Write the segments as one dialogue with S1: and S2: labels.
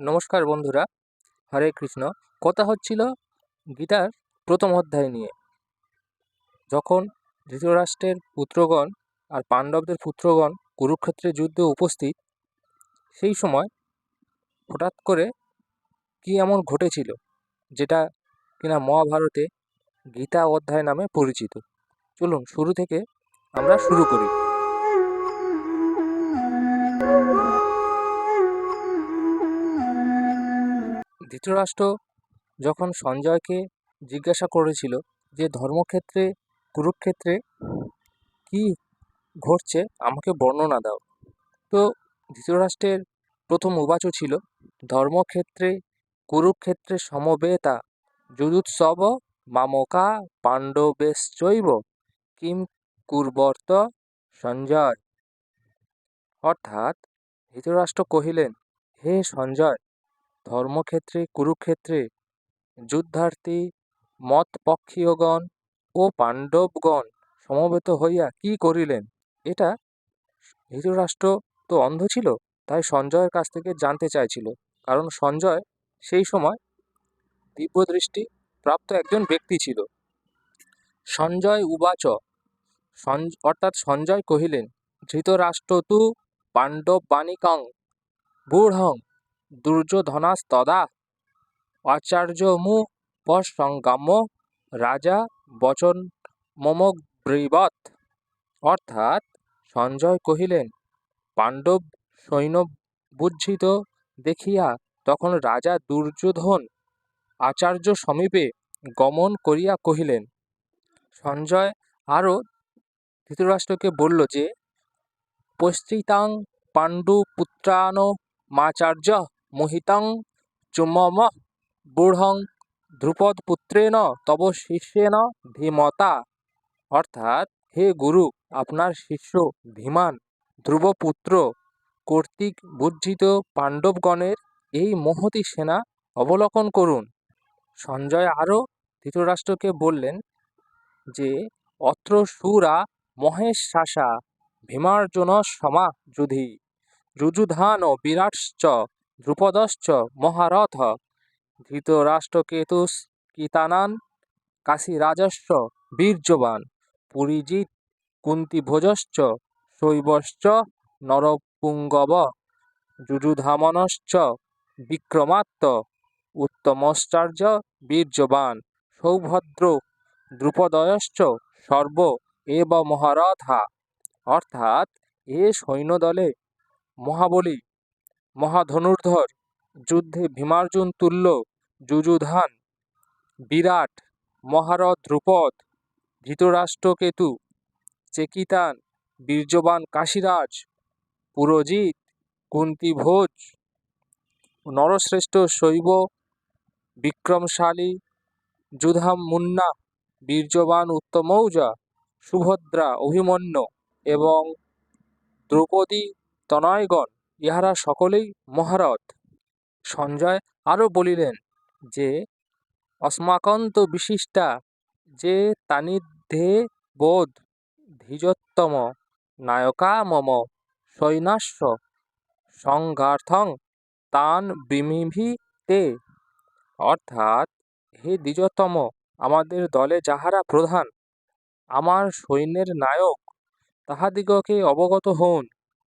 S1: নমস্কার বন্ধুরা, হরে কৃষ্ণ। কথা হচ্ছিল গীতার প্রথম অধ্যায় নিয়ে। যখন ধৃতরাষ্ট্রের পুত্রগণ আর পাণ্ডবদের পুত্রগণ কুরুক্ষেত্রের যুদ্ধে উপস্থিত, সেই সময় হঠাৎ করে কী এমন ঘটেছিল, যেটা কিনা মহাভারতে গীতা অধ্যায় নামে পরিচিত? চলুন শুরু থেকে আমরা শুরু করি। ধৃতরাষ্ট্র যখন সঞ্জয়কে জিজ্ঞাসা করেছিল যে ধর্মক্ষেত্রে, কুরুক্ষেত্রে কী ঘটছে, আমাকে বর্ণনা দাও। তো ধৃতরাষ্ট্রের প্রথম উবাচ ছিল, ধর্মক্ষেত্রে, কুরুক্ষেত্রে সমবেতা, যুদুৎসব মামকা পাণ্ডবেশ্চৈব, কিম কুর্বর্ত সঞ্জয়। অর্থাৎ ধৃতরাষ্ট্র কহিলেন, হে সঞ্জয় ধর্মক্ষেত্রে, কুরুক্ষেত্রে, যুদ্ধার্থী, মতপক্ষীয়গণ ও পাণ্ডবগণ সমবেত হইয়া কি করিলেন? এটা ধৃতরাষ্ট্র তো অন্ধ ছিল, তাই সঞ্জয়ের কাছ থেকে জানতে চাইছিল। কারণ সঞ্জয় সেই সময় দিব্যদৃষ্টি প্রাপ্ত একজন ব্যক্তি ছিল। সঞ্জয় উবাচ। অর্থাৎ সঞ্জয় কহিলেন ধৃতরাষ্ট্র তু পাণ্ডব বাণিকং বুঢ়ং দুর্যোধনাস্তদা। আচার্যমুপসঙ্গাম্য রাজা বচন মমব্রীবৎ অর্থাৎ সঞ্জয় কহিলেন, পাণ্ডব সৈন্য বুজ্ঝিত দেখিয়া তখন রাজা দুর্যোধন আচার্য সমীপে গমন করিয়া কহিলেন, সঞ্জয় আরও ধৃতরাষ্ট্রকে বলল যে, পশ্চিতাং পাণ্ডুপুত্রান মাচার্য মোহিতং চুমম বূঢ়ং ধ্রুপদপুত্রেণ তব শিষ্যেন ধীমতা। অর্থাৎ, হে গুরু, আপনার শিষ্য ধীমান, ধ্রুবপুত্র, কর্তৃক বুজ্জিত পাণ্ডবগণের এই মহতী সেনা অবলোকন করুন। সঞ্জয় আরও ধৃতরাষ্ট্রকে বললেন যে, অত্র সুরা মহেশ শাসা ভীমার্জুন সমা যুধি, যুযুধান বিরাটশ্চ ধ্রুপদশ্চ মহারথ ধৃতরাষ্ট্রকেতুষ্কিতানান কাশীরাজস্য বীর্যবান পুরীজিৎ কুন্তিভোজশ্চ শৈবশ্চ নরপুঙ্গব যুযুধামনশ্চ বিক্রমাত্ম উত্তমশ্চার্য বীর্যবান সৌভদ্র দ্রুপদয়শ্চ সর্ব এব মহারথা। অর্থাৎ এ সৈন্যদলে মহাবলী মহাধনুর্ধর, যুদ্ধে ভীমার্জুন তুল্য, যুযুধান, বিরাট, মহারথ ধ্রুপদ ধৃতরাষ্ট্রকেতু, চেকিতান, বীর্যবান কাশীরাজ, পুরজিৎ, কুন্তিভোজ, নরশ্রেষ্ঠ শৈব, বিক্রমশালী, যুধাম মুন্না, বীর্যবান উত্তমৌজা, সুভদ্রা, অভিমন্য এবং দ্রৌপদী তনয়গণ। ইহারা সকলেই মহারথ। সঞ্জয় আরও বলিলেন যে, অস্মাকন্ত বিশিষ্টা, যে তানিধ্যে বোধ দ্বিজোত্তম নায়কা মম সৈন্যাস্য সংঘার্থং তান বিমিভি তে। অর্থাৎ, হে দ্বিজতম আমাদের দলে যাহারা প্রধান, আমার সৈন্যের নায়ক, তাহাদিগকে অবগত হউন।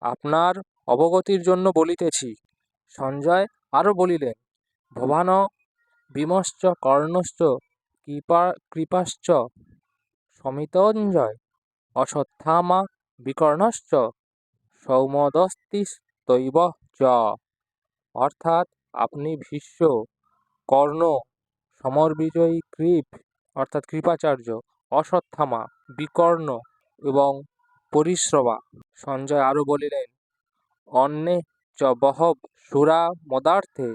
S1: আপনার অবগতির জন্য বলিতেছি। সঞ্জয় আরও বলিলেন, ভবান বিমশ্চ কর্ণশ্চ, কৃপা, কৃপাশ্চ, সমিতঞ্জয় অশ্বত্থামা বিকর্ণশ্চ সৌমদস্তিস্তৈব চ। অর্থাৎ আপনি ভীষ্ম, কর্ণ, সমরবিজয়ী কৃপ, অর্থাৎ কৃপাচার্য অশ্বত্থামা বিকর্ণ এবং পরিশ্রবা সঞ্জয় আরও বলিলেন অন্যে চ বহব সুরা মদার্থে।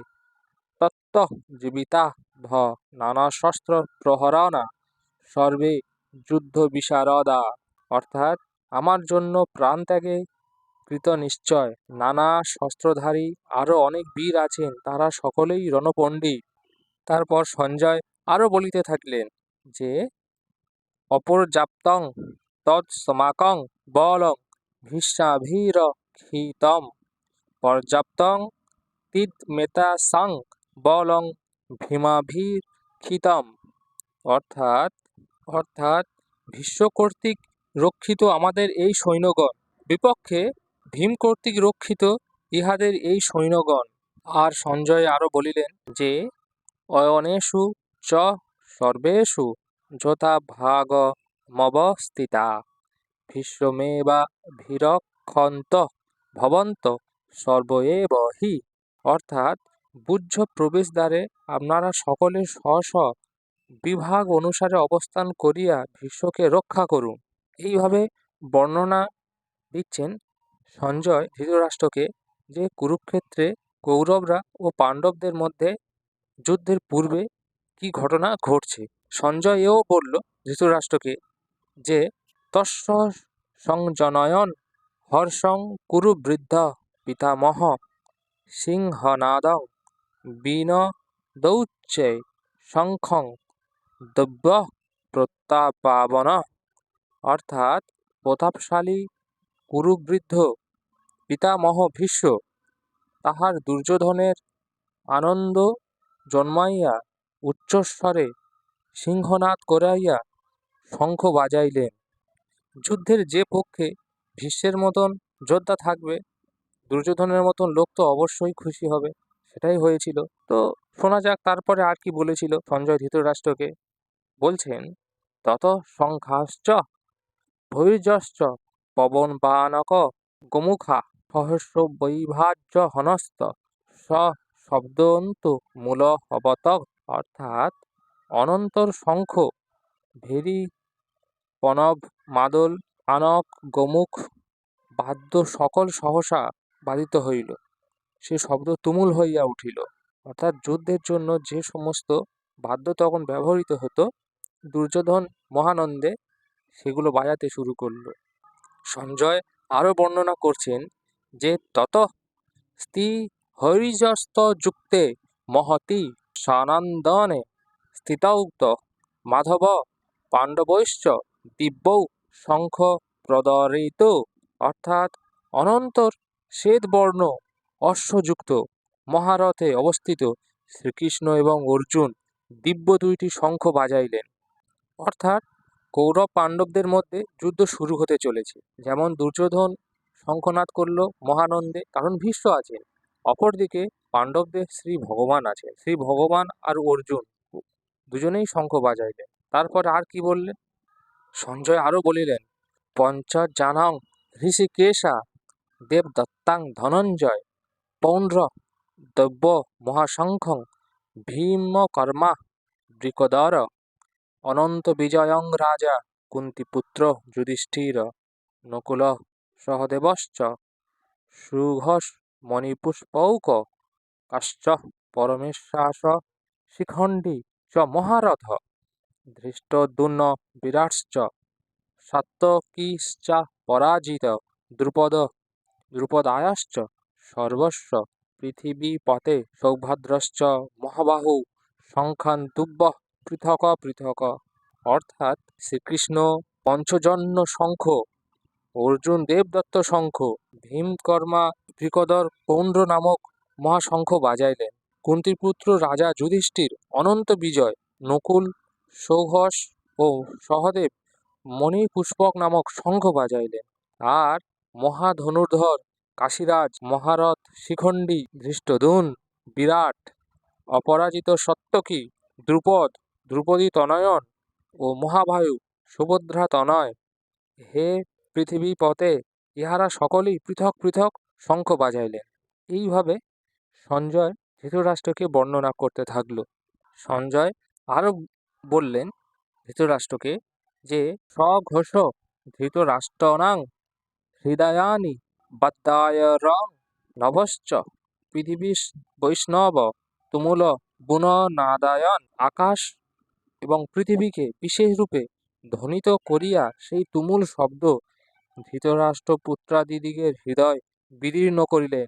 S1: তত্ত্ব জীবিতা ভ নানাশস্ত্র প্রহরণা। সর্বে যুদ্ধ বিশারদা অর্থাৎ আমার জন্য প্রাণ ত্যাগে কৃত নিশ্চয় নানা শস্ত্রধারী আরও অনেক বীর আছেন, তারা সকলেই রণপণ্ডিত। তারপর সঞ্জয় আরও বলিতে থাকলেন যে, অপর্যাপ্তং তৎসমাকং বলং ভীষ্মাভিরক্ষিতম পর্যাপ্তং তিত মেতা সাং বলং ভীমাভিক্ষিতম অর্থাৎ অর্থাৎ ভীষ্ম কর্তৃক রক্ষিত আমাদের এই সৈন্যগণ। বিপক্ষে ভীম কর্তৃক রক্ষিত ইহাদের এই সৈন্যগণ। আর সঞ্জয় আরও বলিলেন যে, অয়নেষু চ সর্বেষু যথা ভাগ মবস্থিতা ভীষ্মেবা ভীরক্ষন্ত ভবন্ত সর্ব এব হি। অর্থাৎ বুদ্ধ প্রবেশদ্বারে আপনারা সকলে স্ব স্ব বিভাগ অনুসারে অবস্থান করিয়া ভীষ্মকে রক্ষা করুন। এইভাবে বর্ণনা দিচ্ছেন সঞ্জয় ধৃতরাষ্ট্রকে যে কুরুক্ষেত্রে কৌরবরা ও পাণ্ডবদের মধ্যে যুদ্ধের পূর্বে কি ঘটনা ঘটছে। সঞ্জয় এও বলল ধৃতরাষ্ট্রকে যে তস্য সংজনয়ন হর্ষং কুরু বৃদ্ধ পিতামহ সিংহনাদং বিনদৌচ্চে শঙ্খং দব্য প্রতাপাবন। অর্থাৎ প্রতাপশালী কুরুবৃদ্ধ পিতামহ ভীষ্ম তাহার দুর্যোধনের আনন্দ জন্মাইয়া উচ্চস্বরে সিংহনাদ করাইয়া শঙ্খ বাজাইলেন। যুদ্ধের যে পক্ষে ভীষ্মের মতন যোদ্ধা থাকবে, দুর্যোধনের মতন লোক তো অবশ্যই খুশি হবে, সেটাই হয়েছিল। তো শোনা যাক, তারপরে আর কি বলেছিল সঞ্জয় ধৃতরাষ্ট্রকে। বলছেন, তত সংখ্যাশ্চ ভৈর্যশ্চ পবন বানক গোমুখা সহস্র বৈভাজ্য হনস্ত স শব্দন্তু মূল অবত অর্থাৎ অনন্তর শঙ্খ, ভেরি প্রণব মাদল আনক গোমুখ বাদ্য সকল সহসা বাধিত হইল। সে শব্দ তুমুল হইয়া উঠিল। অর্থাৎ যুদ্ধের জন্য যে সমস্ত বাদ্য তখন ব্যবহৃত হতো, দুর্যোধন মহানন্দে সেগুলো বাজাতে শুরু করল। সঞ্জয় আরও বর্ণনা করছেন যে, তত স্ত্রী হরিজস্ত যুক্তে মহতি সানন্দনে স্থিতাউক্ত মাধব পাণ্ডবৈশ্চ দিব্যৌ শঙ্খ প্রদরিত অর্থাৎ অনন্তর শ্বেতবর্ণ অশ্বযুক্ত মহারথে অবস্থিত শ্রীকৃষ্ণ এবং অর্জুন দিব্য দুইটি শঙ্খ বাজাইলেন। অর্থাৎ কৌরব পাণ্ডবদের মধ্যে যুদ্ধ শুরু হতে চলেছে। যেমন দুর্যোধন শঙ্খনাদ করল মহানন্দে, কারণ ভীষ্ম আছেন অপরদিকে পাণ্ডবদের শ্রী ভগবান আছেন শ্রী ভগবান আর অর্জুন, দুজনেই শঙ্খ বাজাইলেন। তারপর আর কি বললেন? সঞ্জয় আরও বলিলেন পঞ্চজানং ঋষিকেশা দেবদত্তাং ধনঞ্জয় পৌণ্ড্র দব্য মহাশঙ্খং, ভীমকর্মা বৃকদর, অনন্ত বিজয়ং রাজা কুন্তিপুত্র যুধিষ্ঠির, নকুল সহদেবশ্চ, সুঘোষ মণিপুষ্পৌক, কাশ্চ পরমেশ্বাস শিখণ্ডী চ মহারথ। ধৃষ্টদ্যুন্ন বিরাটশ্চ। সাত্তকীশ্চ পরাজিত। দ্রুপদ, দ্রুপদায়াশ্চ। সর্বস্ব পৃথিবীপতে সৌভদ্রশ্চ। মহাবাহু শঙ্খান্তুব্য পৃথক পৃথক। অর্থাৎ শ্রীকৃষ্ণ পঞ্চজন্য শঙ্খ, অর্জুন দেবদত্ত শঙ্খ, ভীমকর্মা বৃকদর পৌণ্ড্র নামক মহাশঙ্খ বাজাইলেন। কুন্তিপুত্র রাজা যুধিষ্ঠির অনন্ত বিজয়, নকুল সৌঘস ও সহদেব মণিপুষ্পক নামক শঙ্খ বাজাইলেন। আর মহাধনুর্ধর, কাশীরাজ, মহারথ, শিখণ্ডী, ধৃষ্টদূন, বিরাট, অপরাজিত সত্যকী, দ্রুপদ, দ্রুপদী তনয়ন ও মহাবায়ু, সুভদ্রা তনয় হে পৃথিবীপতে ইহারা সকলেই পৃথক পৃথক শঙ্খ বাজাইলেন। এইভাবে সঞ্জয় ধৃতরাষ্ট্রকে বর্ণনা করতে থাকল। সঞ্জয় আরও বললেন ধৃতরাষ্ট্রকে যে স্বঘোষ ধৃতরাষ্ট্রনাং হৃদয়ানি বাদ্যায়রং নভশ্চ পৃথিবী বৈষ্ণব তুমুল বুননাদায়ন আকাশ এবং পৃথিবীকে বিশেষরূপে ধ্বনিত করিয়া সেই তুমুল শব্দ ধৃতরাষ্ট্র পুত্রাদিদিগের হৃদয় বিদীর্ণ করিলেন।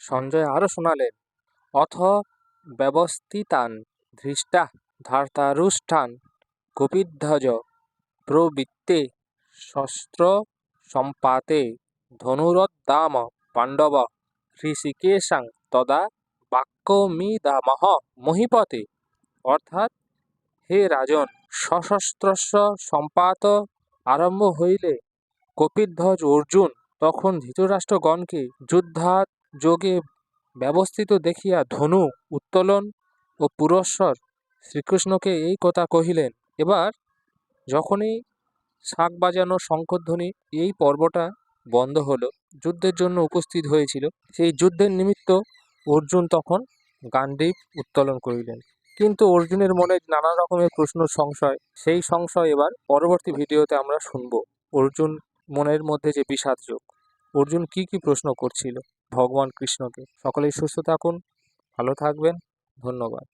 S1: সঞ্জয় আরও শোনালেন, অথ ব্যবস্থিতান ধৃষ্টা ধার্তারুষ্ঠান কপিধ্বজ প্রবৃত্তে শস্ত্র সম্পাতে ধনুরদ্দাম পাণ্ডব ঋষিকেশাং তদা বাক্যমিদামহ মহিপতে। অর্থাৎ হে রাজন সশস্ত্রস্য সম্পাত আরম্ভ হইলে কপিধ্বজ অর্জুন তখন ধৃতরাষ্ট্রগণকে যুদ্ধাৎ যোগে ব্যবস্থিত দেখিয়া ধনু উত্তোলন ও পুরস্বর শ্রীকৃষ্ণকে এই কথা কহিলেন, এবার যখনই শাঁখ বাজানো শঙ্খধ্বনি এই পর্বটা বন্ধ হলো, যুদ্ধের জন্য উপস্থিত হয়েছিল, সেই যুদ্ধের নিমিত্ত অর্জুন তখন গান্ডীব উত্তোলন করিলেন। কিন্তু অর্জুনের মনে নানা রকমের প্রশ্ন সংশয়, সেই সংশয় এবার পরবর্তী ভিডিওতে আমরা শুনব। অর্জুন মনের মধ্যে যে বিষাদ যোগ, অর্জুন কি কি প্রশ্ন করছিল ভগবান কৃষ্ণকে? সকলেই সুস্থ থাকুন, ভালো থাকবেন, ধন্যবাদ।